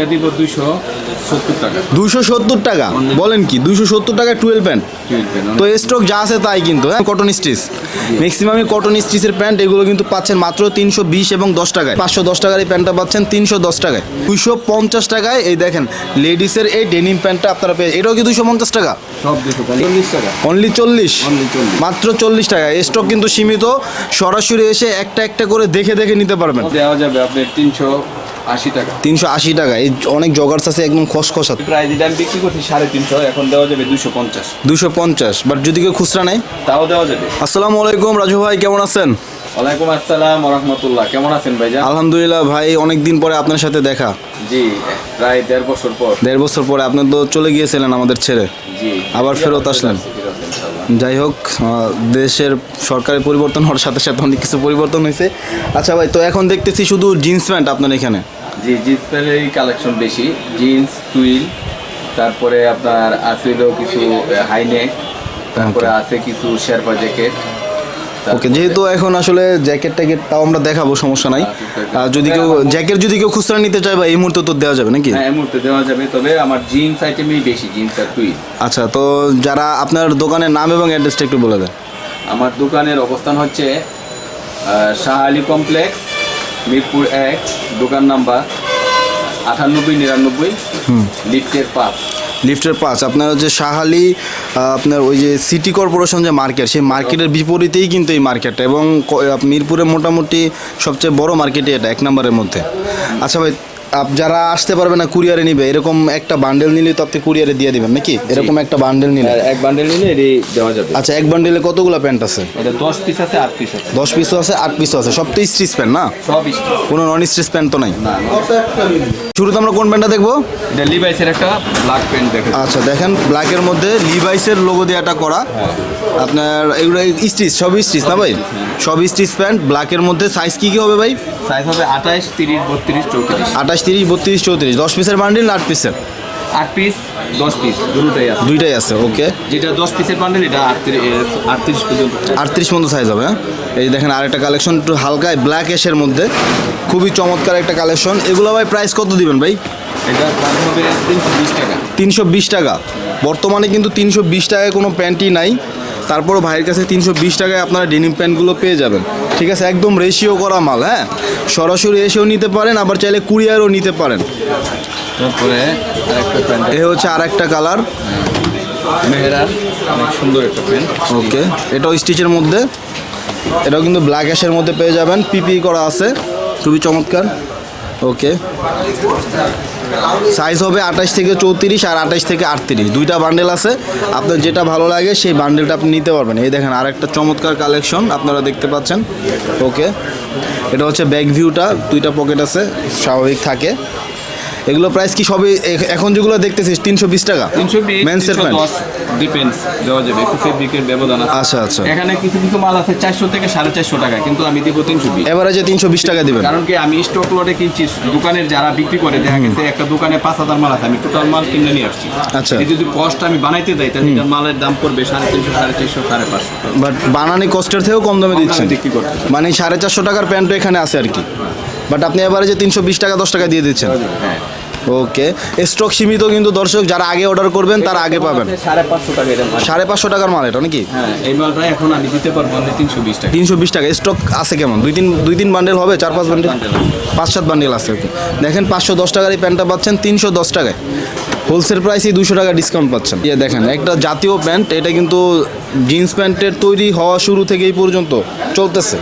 এটা দিব দুইশো সত্তর টাকা। দুশো সত্তর টাকা? বলেন কি দুশো সত্তর টাকা টুয়েলভ প্যান্ট। তো স্টক যা আছে তাই কিন্তু হ্যাঁ? কটন স্টিচ ম্যাক্সিমামই কটন স্টিচের প্যান্ট এগুলো কিন্তু পাচ্ছেন মাত্র তিনশো বিশ এবং দশ টাকায়। পাঁচশো দশ টাকার এই প্যান্টটা পাচ্ছেন তিনশো দশ টাকায়। দুশো পঞ্চাশ টাকায় এই দেখেন লেডিসের এই ডেনিম প্যান্টটা আপনারা পেয়ে এটাও কি দুশো পঞ্চাশ টাকা? সব দুশো পঞ্চাশ। টাকা। অনলি চল্লিশ? মাত্র চল্লিশ টাকা। স্টক কিন্তু সীমিত। সরাসরি এসে একটা একটা করে দেখে দেখে নিতে পারবেন। দেওয়া যাবে। আপনার তিনশো আশি টাকা। তিনশো আশি টাকা। এই অনেক জগার্স আছে একদম খসখসা প্রায় যেটা আমি বিক্রি করছি সাড়ে তিনশো এখন দেওয়া যাবে দুশো পঞ্চাশ। দুশো পঞ্চাশ বাট যদি কেউ খুচরা নেয়? তাও দেওয়া যাবে। আসসালামু আলাইকুম রাজু ভাই কেমন আছেন? ওয়ালাইকুম আসসালাম রহমতুল্লাহ কেমন আছেন ভাইজান? আলহামদুলিল্লাহ ভাই অনেক দিন পরে আপনার সাথে দেখা। জি প্রায় দেড় বছর পর। দেড় বছর পরে। আপনি তো চলে গিয়েছিলেন আমাদের ছেড়ে। জি। আবার ফেরত আসলেন। যাই হোক দেশের সরকারের পরিবর্তন হওয়ার সাথে সাথে অনেক কিছু পরিবর্তন হয়েছে। আচ্ছা ভাই তো এখন দেখতেছি শুধু জিন্স প্যান্ট আপনার এখানে। জি জিন্স প্যান্টেরই কালেকশন বেশি। জিন্স টুইল তারপরে আপনার আছে কিছু হাইনেক তারপরে আছে কিছু শেরপা জ্যাকেট ওকে যেহেতু এখন আসলে জ্যাকেট ট্যাকেট তাও আমরা দেখাবো সমস্যা নাই। আর যদি কেউ জ্যাকেট যদি কেউ খুচরা নিতে চায় বা এই মুহূর্তে তো দেওয়া যাবে নাকি? হ্যাঁ এই মুহূর্তে দেওয়া যাবে তবে আমার জিন্স আইটেমই বেশি জিন্স আর টুইল আচ্ছা তো যারা আপনার দোকানের নাম এবং অ্যাড্রেসটা একটু বলে দেন। আমার দোকানের অবস্থান হচ্ছে শাহ আলী কমপ্লেক্স মিরপুর এক দোকান নাম্বার আটানব্বই নিরানব্বই লিফটের পাঁচ লিফটের পাঁচ আপনার যে শাহালি আপনার ওই যে সিটি কর্পোরেশন যে মার্কেট, সেই মার্কেটের বিপরীতেই কিন্তু এই মার্কেটটা এবং মিরপুরে মোটামুটি সবচেয়ে বড় মার্কেটই এটা, এক নম্বরের মধ্যে। আচ্ছা ভাই যারা আসতে পারবে না কুরিয়ারে নিবে এরকম একটা বান্ডেল নিলে তো আপনি কুরিয়ারে দিয়ে দিবেন নাকি? এরকম একটা বান্ডেল নিলে। এক বান্ডেল নিলে এটি দেওয়া যাবে। আচ্ছা এক বান্ডেলে কতগুলো প্যান্ট আছে? এটা দশ পিস আছে আট পিস আছে। দশ পিসও আছে আট পিসও আছে সব তো স্ট্রিচ প্যান্ট না? সব স্টিচ কোনো নন স্ট্রিচ প্যান্ট তো নাই? না শুরুতে আমরা কোন প্যান্টটা দেখব? এটা লিভাইসের একটা ব্ল্যাক প্যান্ট দেখে আচ্ছা দেখেন ব্ল্যাকের মধ্যে লিভাইসের লোগো দিয়ে একটা করা। আপনার এগুলো স্টিচ সব স্টিচ না ভাই? সব স্টিচ প্যান্ট ব্ল্যাকের মধ্যে সাইজ কী কী হবে ভাই? সাইজ হবে আঠাশ তিরিশ বত্রিশ চৌত্রিশ। আঠাশ তিরিশ বত্রিশ চৌত্রিশ। দশ পিসের বান্ডিল আট পিসের আট পিস দশ পিস দুটোই আছে। দুইটাই আছে ওকে যেটা দশ পিসের বান্ডেল এটা আটত্রিশ পর্যন্ত। আটত্রিশ মতো সাইজ হবে হ্যাঁ? এই যে দেখেন আরেকটা কালেকশন একটু হালকা ব্ল্যাক এশের মধ্যে। খুবই চমৎকার একটা কালেকশন এগুলো ভাই প্রাইস কত দিবেন ভাই? এটা হবে তিনশো বিশ টাকা। তিনশো বিশ টাকা। বর্তমানে কিন্তু তিনশো বিশ টাকায় কোনো প্যান্টই নাই। তারপরও ভাইয়ের কাছে তিনশো বিশ টাকায় আপনারা ডেনিম প্যান্টগুলো পেয়ে যাবেন। ঠিক আছে? একদম রেশিও করা মাল হ্যাঁ? সরাসরি এসেও নিতে পারেন আবার চাইলে কুরিয়ারও নিতে পারেন। তারপরে এ হচ্ছে আর একটা কালার মেহেরার অনেক সুন্দর একটা প্যান্ট ওকে এটাও স্টিচের মধ্যে। এটাও কিন্তু ব্ল্যাক অ্যাশের মধ্যে পেয়ে যাবেন। পিপি করা আছে। খুবই চমৎকার। ওকে। সাইজ হবে আঠাশ থেকে চৌত্রিশ আর আঠাশ থেকে আটত্রিশ। দুইটা বান্ডেল আছে। আপনার যেটা ভালো লাগে সেই বান্ডেলটা আপনি নিতে পারবেন। এই দেখেন আর একটা চমৎকার কালেকশন আপনারা দেখতে পাচ্ছেন। ওকে। এটা হচ্ছে ব্যাক ভিউটা দুইটা পকেট আছে, স্বাভাবিক থাকে। এগুলো প্রাইস কি সবই এখন যেগুলো দেখতেছিস তিনশো বিশ টাকা? তিনশো বিশ মেন্সের প্যান্ট দশ ডিপেন্স দেওয়া যাবে। একটু ফেব্রিকের ব্যবধান আছে। আচ্ছা আচ্ছা। এখানে কিছু কিছু মাল আছে চারশো থেকে সাড়ে চারশো টাকা কিন্তু আমি দিব তিনশো বিশ। এভারেজে তিনশো বিশ টাকা দিবেন। কারণ কি আমি স্টক লটে কিনছি দোকানের যারা বিক্রি করে দেখা গেছে একটা দোকানে পাঁচ হাজার মাল আছে আমি টোটাল মাল কিনে নিয়ে আসছি। আচ্ছা। যদি কষ্ট আমি বানাইতে দেয় তাহলে মালের দাম পড়বে সাড়ে তিনশো সাড়ে চারশো সাড়ে পাঁচশো। বাট বানানি কস্টের থেকেও কম দামে দিচ্ছেন। মানে সাড়ে চারশো টাকার প্যান্টও এখানে আছে আর কি। বাট আপনি এবারে যে তিনশো বিশ টাকা দশ টাকা দিয়ে দিচ্ছেন। হ্যাঁ। ওকে। স্টক সীমিত কিন্তু দর্শক যারা আগে অর্ডার করবেন তারা আগে পাবেন। সাড়ে পাঁচশো টাকা এটা মাল। সাড়ে পাঁচশো টাকার মাল এটা নাকি? হ্যাঁ এই মালটা এখন আমি দিতে পারব তিনশো বিশ টাকা। তিনশো বিশ টাকা। স্টক আছে কেমন? দুই তিন দুই তিন বান্ডেল হবে? চার পাঁচ বান্ডেল পাঁচ সাত বান্ডেল আছে ওকে দেখেন পাঁচশো দশ টাকার এই প্যান্টটা পাচ্ছেন তিনশো দশ টাকায়। হোলসেল প্রাইসেই দুশো টাকা ডিসকাউন্ট পাচ্ছেন। ইয়ে দেখেন একটা জাতীয় প্যান্ট এটা কিন্তু জিন্স প্যান্টের তৈরি হওয়া শুরু থেকে এই পর্যন্ত চলতেছে।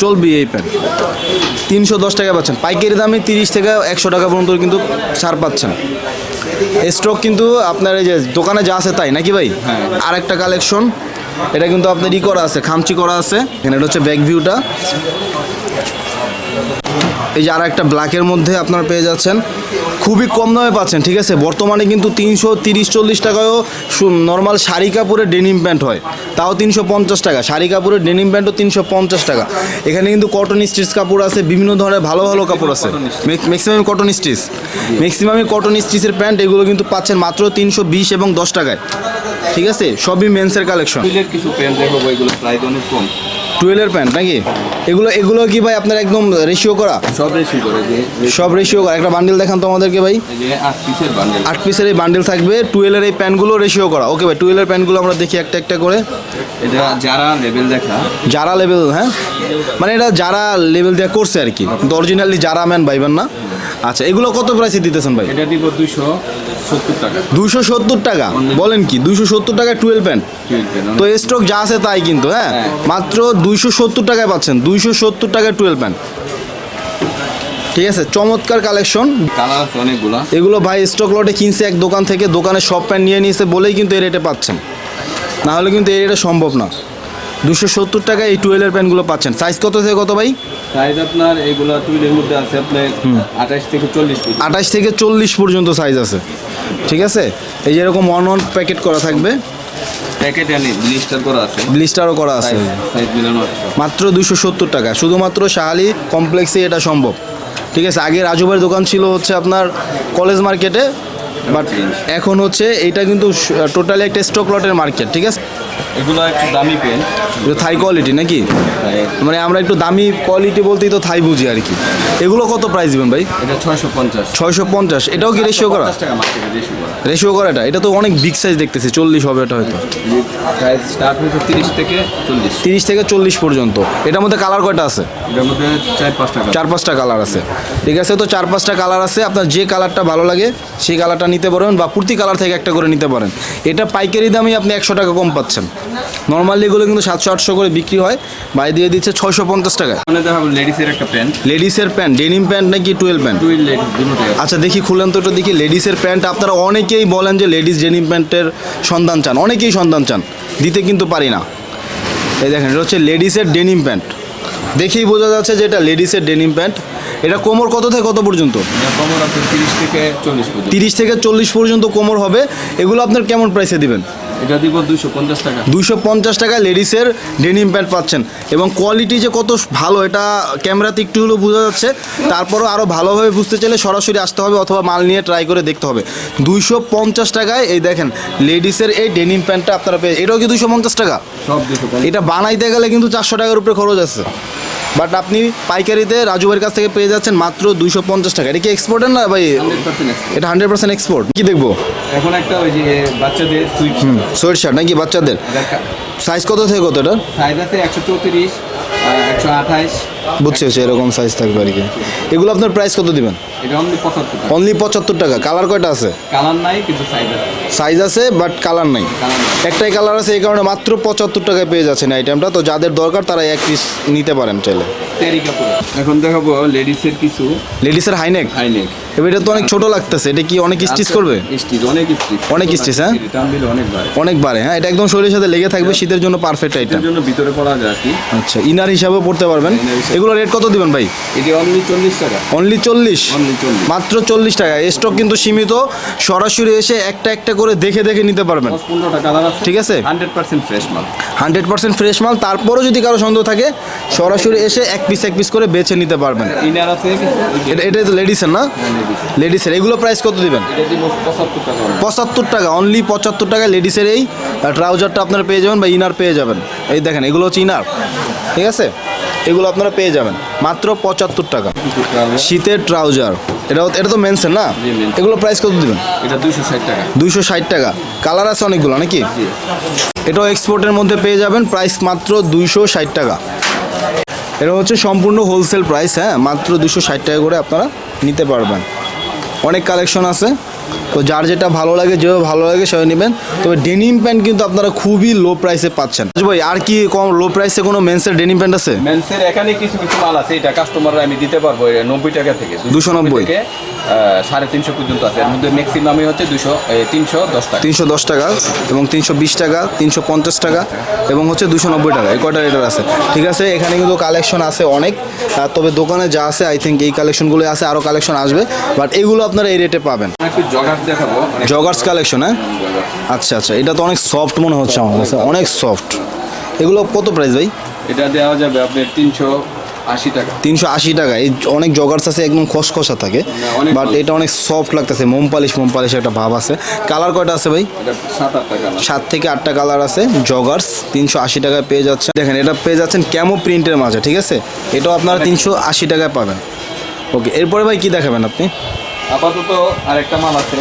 চলবি এই প্যান্ট। তিনশো দশ টাকা পাচ্ছেন। পাইকারি দামে তিরিশ থেকে একশো টাকা পর্যন্ত কিন্তু ছাড় পাচ্ছেন। স্টক কিন্তু আপনার এই যে দোকানে যা আছে তাই নাকি ভাই। আর একটা কালেকশন এটা কিন্তু আপনার ই করা আছে খামচি করা আছে। এখানে এটা হচ্ছে ব্যাক ভিউটা এই যে আর একটা ব্ল্যাকের মধ্যে আপনারা পেয়ে যাচ্ছেন। খুবই কম দামে পাচ্ছেন ঠিক আছে? বর্তমানে কিন্তু তিনশো তিরিশ চল্লিশ টাকায়ও নর্মাল শাড়ি কাপড়ের ডেনিম প্যান্ট হয়। তাও তিনশো পঞ্চাশ টাকা। শাড়ি কাপড়ের ডেনিম প্যান্টও তিনশো পঞ্চাশ টাকা। এখানে কিন্তু কটন স্টিচ কাপড় আছে বিভিন্ন ধরনের ভালো ভালো কাপড় আছে। ম্যাক্সিমাম কটন স্টিচ ম্যাক্সিমামই কটন স্টিচের প্যান্ট এগুলো কিন্তু পাচ্ছেন মাত্র তিনশো বিশ এবং দশ টাকায়। ঠিক আছে? সবই মেন্সের কালেকশন কিছু প্যান্ট দেখো এগুলো প্রাইস অনেক কম। টুয়েলের প্যান্ট নাকি? এগুলো এগুলো কি ভাই আপনার একদম রেশিও করা? সব রেশিও করে সব রেশিও করা। একটা বান্ডিল দেখান তো আমাদেরকে ভাই। এই যে আট পিসের বান্ডেল আট পিসের এই বান্ডিল থাকবে। টুয়েলের এই প্যান্টগুলো রেশিও করা। ওকে ভাই টুয়েলের প্যান্টগুলো আমরা দেখি একটা একটা করে। এটা যারা লেভেল দেখা। যারা লেভেল হ্যাঁ? মানে এটা যারা লেভেল দেওয়া করছে আর কি। কিন্তু অরিজিনালি যারা ম্যান ভাইবেন না? আচ্ছা এগুলো কত প্রাইসে দিতেছেন ভাই? এটা দিব দুইশো সত্তর টাকা। দুশো সত্তর টাকা? বলেন কি দুশো সত্তর টাকা টুয়েলভ প্যান্ট তো স্টক যা আছে তাই কিন্তু হ্যাঁ? হ্যাঁ। মাত্র দুইশো সত্তর টাকায় পাচ্ছেন দুইশো সত্তর টাকায় টুয়েলভ প্যান্ট ঠিক আছে চমৎকার কালেকশন কালার অনেকগুলা। এগুলো ভাই স্টক লটে কিনছে এক দোকান থেকে দোকানে সব প্যান্ট নিয়ে নিয়েছে বলেই কিন্তু এই রেটে পাচ্ছেন। না হলে কিন্তু এই রেটে সম্ভব না। দুশো সত্তর টাকায় এই টুয়েলের প্যান্টগুলো পাচ্ছেন। সাইজ কত থেকে কত ভাই? সাইজ আপনার এগুলা টুইলের মধ্যে আছে আপনার আঠাশ থেকে চল্লিশ আঠাশ থেকে চল্লিশ পর্যন্ত সাইজ আছে। ঠিক আছে? এই যে এরকম ওয়ান ওয়ান প্যাকেট করা থাকবে। প্যাকেট আনি ব্লিস্টার করা আছে। ব্লিস্টারও করা আছে। মাত্র দুশো সত্তর টাকা। শুধুমাত্র শাহালি কমপ্লেক্সে এটা সম্ভব। ঠিক আছে? আগে রাজুভাইয়ের দোকান ছিল হচ্ছে আপনার কলেজ মার্কেটে বাট এখন হচ্ছে এটা কিন্তু টোটালি একটা স্টক লটের মার্কেট ঠিক আছে? এগুলো একটু দামি পেন। থাই কোয়ালিটি নাকি? মানে আমরা একটু দামি কোয়ালিটি বলতেই তো থাই বুঝি আর কি। এগুলো কত প্রাইস দিবেন ভাই? এটা ছয়শো পঞ্চাশ। ছয়শো পঞ্চাশ। এটাও কি রেশিও করা? রেশিও করা। এটা এটা তো অনেক বিগ সাইজ দেখতেছি চল্লিশ হবে এটা হয়তো। তিরিশ থেকে চল্লিশ। তিরিশ থেকে চল্লিশ পর্যন্ত। এটার মধ্যে কালার কয়টা আছে? এটার মধ্যে চার পাঁচ চার পাঁচটা কালার আছে। ঠিক আছে তো চার পাঁচটা কালার আছে। আপনার যে কালারটা ভালো লাগে সেই কালারটা নিতে পারেন বা প্রতি কালার থেকে একটা করে নিতে পারেন। এটা পাইকারি দামে আপনি একশো টাকা কম পাচ্ছেন। নর্মালি এগুলো কিন্তু সাতশো আটশো করে বিক্রি হয়। বাই দিয়ে দিচ্ছে ছয়শো পঞ্চাশ টাকা মানে দেখাবো লেডিসের একটা প্যান্ট লেডিসের প্যান্ট ডেনিম প্যান্ট নাকি টুয়েলভ প্যান্ট আচ্ছা দেখি খুলেন তো একটু দেখি লেডিসের প্যান্ট আপনারা অনেকেই বলেন যে লেডিস ডেনিম প্যান্টের সন্ধান চান। অনেকেই সন্ধান চান দিতে কিন্তু পারি না। এই দেখেন এটা হচ্ছে লেডিসের ডেনিম প্যান্ট দেখেই বোঝা যাচ্ছে যে এটা লেডিসের ডেনিম প্যান্ট এটা কোমর কত থেকে কত পর্যন্ত? এটা কমর তিরিশ থেকে চল্লিশ পর্যন্ত। তিরিশ থেকে চল্লিশ পর্যন্ত কোমর হবে। এগুলো আপনার কেমন প্রাইসে দিবেন? এটা দিব দুইশো পঞ্চাশ টাকা। পঞ্চাশ টাকায় লেডিসের ডেনিম প্যান্ট পাচ্ছেন। এবং কোয়ালিটি যে কত ভালো এটা ক্যামেরাতে একটু হলেও বোঝা যাচ্ছে। তারপরও আরও ভালোভাবে বুঝতে চাইলে সরাসরি আসতে হবে অথবা মাল নিয়ে ট্রাই করে দেখতে হবে। দুইশো পঞ্চাশ টাকায় এই দেখেন লেডিসের এই ডেনিম প্যান্টটা আপনারা পেয়ে এটাও কি দুইশো পঞ্চাশ টাকা? সব এটা বানাইতে গেলে কিন্তু চারশো টাকার উপরে খরচ আছে। বাট আপনি পাইকারিতে রাজুভাইয়ের কাছ থেকে পেয়ে যাচ্ছেন মাত্র দুইশো পঞ্চাশ টাকা। এটা কি এক্সপোর্টের না ভাই? এটা হান্ড্রেড পার্সেন্ট এক্সপোর্ট কি দেখব? এখন একটা ওই যে বাচ্চাদের সুইট সোয়েট শার্ট নাকি বাচ্চাদের? সাইজ কত থেকে কত এটা সাইজ আছে একশো চৌত্রিশ। একশো আঠাইশ। বুঝছি হচ্ছে এরকম সাইজ থাকবে আর কি। এগুলো আপনার প্রাইস কত দিবেন? এটা অনলি পঁচাত্তর টাকা। অনলি পঁচাত্তর টাকা। কালার কয়টা আছে? কালার নাই কিন্তু সাইজ আছে। সাইজ আছে বাট কালার নাই। একটাই কালার আছে এই কারণে মাত্র পঁচাত্তর টাকায় পেয়ে যাচ্ছেন আইটেমটা তো যাদের দরকার তারা এক পিস নিতে পারেন চাইলে। এখন দেখাবো লেডিসের কিছু। লেডিসের হাইনেক হাইনেক এবার এটা তো অনেক ছোট লাগতেছে। এটা কি অনেক স্টিচ করবে? স্টিচ অনেক স্টিচ অনেক হ্যাঁ? অনেক বাড়ে হ্যাঁ এটা একদম শরীরের সাথে লেগে থাকবে শীতের জন্য পারফেক্ট আইটেম জন্য ভিতরে পড়া যায় কি। আচ্ছা ইনার হিসাবেও পড়তে পারবেন। এগুলো রেট কত দিবেন ভাই? এটি অনলি চল্লিশ টাকা। অনলি চল্লিশ? মাত্র চল্লিশ টাকা। স্টক কিন্তু সীমিত। সরাসরি এসে একটা একটা করে দেখে দেখে নিতে পারবেন। ঠিক আছে। হান্ড্রেড পার্সেন্ট ফ্রেশ মাল। হান্ড্রেড পার্সেন্ট ফ্রেশ মাল। তারপরও যদি কারও সন্দেহ থাকে সরাসরি এসে এক পিস এক পিস করে বেছে নিতে পারবেন। ইনার আছে এটা তো লেডিসের না? লেডিসের এগুলো প্রাইস কত দিবেন? পঁচাত্তর টাকা। পঁচাত্তর টাকা। অনলি পঁচাত্তর টাকায় লেডিসের এই ট্রাউজারটা আপনারা পেয়ে যাবেন বা ইনার পেয়ে যাবেন। এই দেখেন এগুলো হচ্ছে ইনার ঠিক আছে? এগুলো আপনারা পেয়ে যাবেন। মাত্র পঁচাত্তর টাকা। শীতের ট্রাউজার। এটা এটা তো মেনসেন না? এগুলো প্রাইস কত দিবেন? এটা দুইশো ষাট টাকা। দুইশো ষাট টাকা। কালার আছে অনেকগুলো নাকি? এটাও এক্সপোর্টের মধ্যে পেয়ে যাবেন প্রাইস মাত্র দুইশো ষাট টাকা। এটা হচ্ছে সম্পূর্ণ হোলসেল প্রাইস হ্যাঁ? মাত্র দুশো ষাট টাকা করে আপনারা নিতে পারবেন। অনেক কালেকশন আছে। তো যার যেটা ভালো লাগে যে ভালো লাগে সে নেবেন। তবে ডেনিম প্যান্ট কিন্তু আপনারা খুবই লো প্রাইসে পাচ্ছেন। ভাই আর কি কম লো প্রাইসে কোনো মেন্সের ডেনিম প্যান্ট আছে? মেন্সের এখানে কিছু কিছু মাল আছে এটা কাস্টমাররা আমি দিতে পারব নব্বই টাকা থেকে। 290 থেকে আহ, সাড়ে তিনশো পর্যন্ত আছে। এর মধ্যে ম্যাক্সিমামই হচ্ছে দুশো তিনশো দশ টাকা। তিনশো দশ টাকা এবং তিনশো বিশ টাকা তিনশো পঞ্চাশ টাকা এবং হচ্ছে দুশো নব্বই টাকা। এই কয়টা রেটার আছে? ঠিক আছে এখানে কিন্তু কালেকশন আছে অনেক। তবে দোকানে যা আছে আই থিঙ্ক এই কালেকশনগুলো আছে আরও কালেকশন আসবে। বাট এগুলো আপনারা এই রেটে পাবেন। একটু জগার দেখাবো। জগার্স কালেকশন হ্যাঁ? আচ্ছা আচ্ছা এটা তো অনেক সফট মনে হচ্ছে আমার কাছে অনেক সফট এগুলো কত প্রাইস ভাই? এটা দেওয়া যাবে আপনার তিনশো আশি টাকা। তিনশো আশি টাকা এই অনেক জগার্স আছে একদম খসখসা থাকে বাট এটা অনেক সফট লাগতেছে মোম পালিশ মোম পালিশ একটা ভাব আছে। কালার কয়টা আছে ভাই? সাত থেকে আটটা কালার আছে জগার্স তিনশো আশি টাকায় পেয়ে যাচ্ছেন। দেখেন এটা পেয়ে যাচ্ছেন ক্যামো প্রিন্টের মাঝে ঠিক আছে? এটাও আপনারা তিনশো আশি টাকায় পাবেন। ওকে এরপরে ভাই কি দেখাবেন আপনি? আপাতত আরেকটা মাল আছে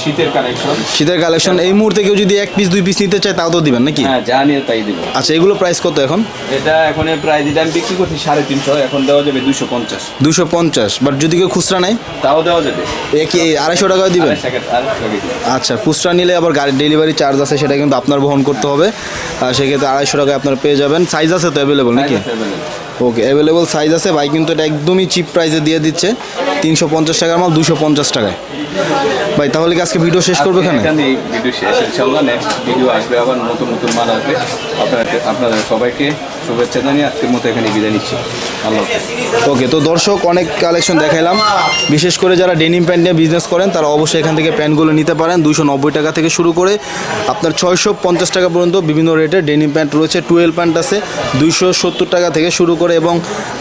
শীতের কালেকশন শীতের কালেকশন এই মুহূর্তে কেউ যদি এক পিস দুই পিস নিতে চায় তাও তো দিবেন নাকি? হ্যাঁ যা নিয়ে তাই দিব। আচ্ছা এগুলো প্রাইস কত এখন? এটা এখন প্রায় যেটা আমি বিক্রি করছি সাড়ে তিনশো এখন দেওয়া যাবে দুশো পঞ্চাশ। দুশো পঞ্চাশ বাট যদি কেউ খুচরা নেয়? তাও দেওয়া যাবে। এ কি আড়াইশো দিবেন? টাকা আড়াইশ টাকা দিবে। আচ্ছা খুচরা নিলে আবার গাড়ির ডেলিভারি চার্জ আছে সেটা কিন্তু আপনার বহন করতে হবে। আর সেক্ষেত্রে আড়াইশো টাকায় আপনারা পেয়ে যাবেন। সাইজ আছে তো অ্যাভেলেবল নাকি? ওকে অ্যাভেলেবল সাইজ আছে। ভাই কিন্তু এটা একদমই চিপ প্রাইসে দিয়ে দিচ্ছে। তিনশো পঞ্চাশ টাকার মাল, দুশো পঞ্চাশ টাকায়। ভাই, তাহলে কি আজকে ভিডিও শেষ করবে এখানে? ভিডিও শেষ, ইনশাল্লাহ। নেক্সট ভিডিও আসবে আবার নতুন নতুন মাল আসবে। আপনাদের আপনাদের সবাইকে শুভেচ্ছা জানিয়ে আজকের মতো এখানে বিদায় নিচ্ছি। আল্লাহ। ওকে, তো দর্শক, অনেক কালেকশন দেখাইলাম। বিশেষ করে যারা ডেনিম প্যান্ট নিয়ে বিজনেস করেন, তারা অবশ্যই এখান থেকে প্যান্টগুলো নিতে পারেন। দুশো নব্বই টাকা থেকে শুরু করে আপনার ছয়শো পঞ্চাশ টাকা পর্যন্ত বিভিন্ন রেটের ডেনিম প্যান্ট রয়েছে। টুয়েলভ প্যান্ট আছে, দুইশো সত্তর টাকা থেকে শুরু করে এবং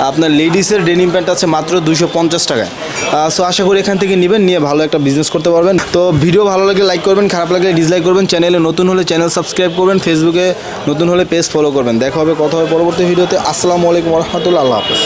আপনার লেডিসের ডেনিম প্যান্ট আছে মাত্র দুইশো পঞ্চাশ টাকায়। সো আশা করি এখান থেকে নেবেন, নিয়ে ভালো একটা বিজনেস করতে পারবেন। তো ভিডিও ভালো লাগলে লাইক করবেন, খারাপ লাগলে ডিসলাইক করবেন। চ্যানেলে নতুন হলে চ্যানেল সাবস্ক্রাইব করবেন ফেসবুকে নতুন হলে পেজ ফলো করবেন। দেখা হবে, কথা হবে পরবর্তী ভিডিওতে আসসালামু আলাইকুম রহমতুল্লাহ আল্লাহ হাফেজ।